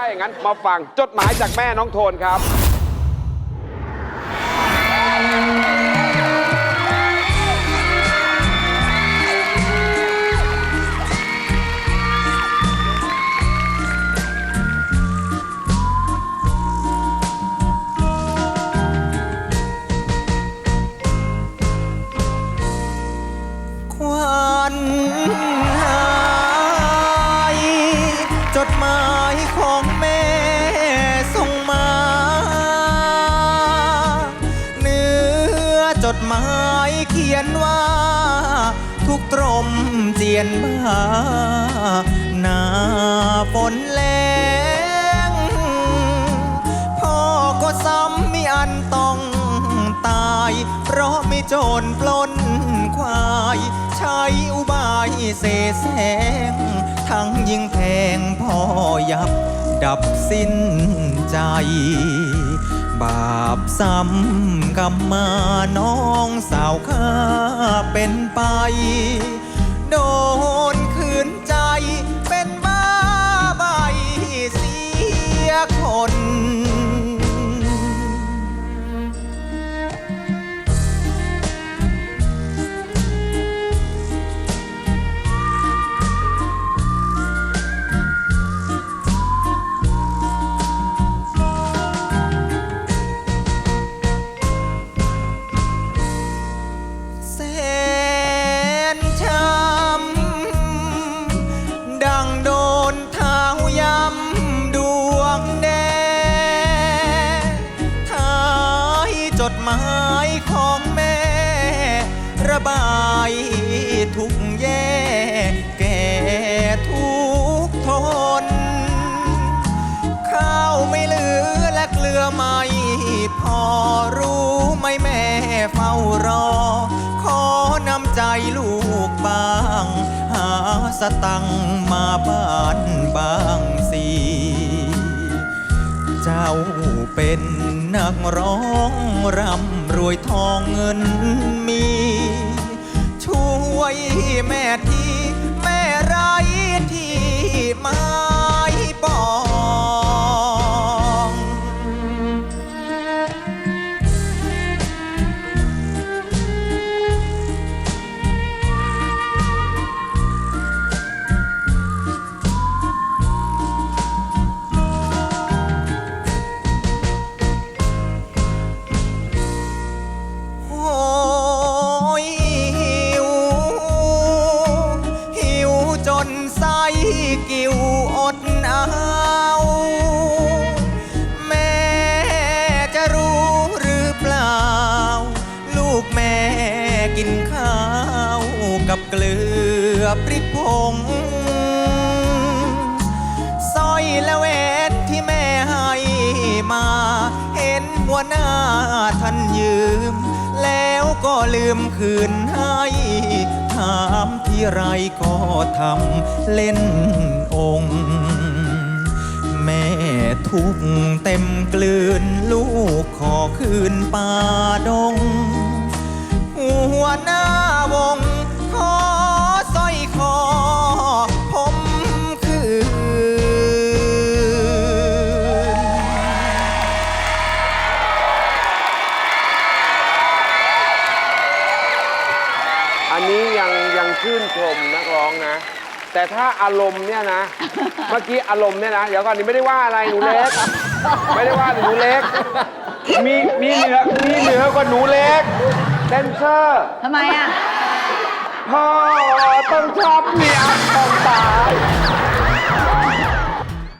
ถ้าอย่างนั้นมาฟังจดหมายจากแม่น้องโทนครับ ควันหาย จดหมายขอ ขียนว่า ทุกตรมเจียนมาหน้าฝนแรงพ่อก็ซ้ำมีอันต้องตาย เพราะไม่โจรปล้นควาย ใช้อุบายเสแสร้งทั้งยิงแทงพ่อยับดับสิ้นใจ บาปซ้ำกำมาน้องสาวข้าเป็นไป โดน ดหมายของแม่ ระบายทุกแย่แก่ทุกทน ข้าวไม่เหลือและเกลือไม่พอรู้ไหมแม่เฝ้ารอ ขอนำใจลูกบ้าง หาสตังมาบ้านบาง จ้าเป็นนักร้องร่ำรวยทองเงินมี ช่วยแม่ที กินข้าวกับเกลือพริกผงสร้อยและแหวนที่แม่ให้มา เห็นหัวหน้าท่านยืม แล้วก็ลืมคืนให้ ถามที่ไรก็ทำเล่นองค์ แม่ทุกเต็มกลืนลูกขอคืนป่าดง อันนี้ยังยังชื่นชมนักร้องนะ แต่ถ้าอารมณ์เนี่ยนะ เมื่อกี้อารมณ์เนี่ยนะ เดี๋ยวก่อนนี่ไม่ได้ว่าอะไรหนูเล็ก ไม่ได้ว่าหนูเล็ก มีมีเหนือมีเหนือกว่าหนูเล็กแดนเซอร์ทำไมอะ พ่อต้องชอบเหนียว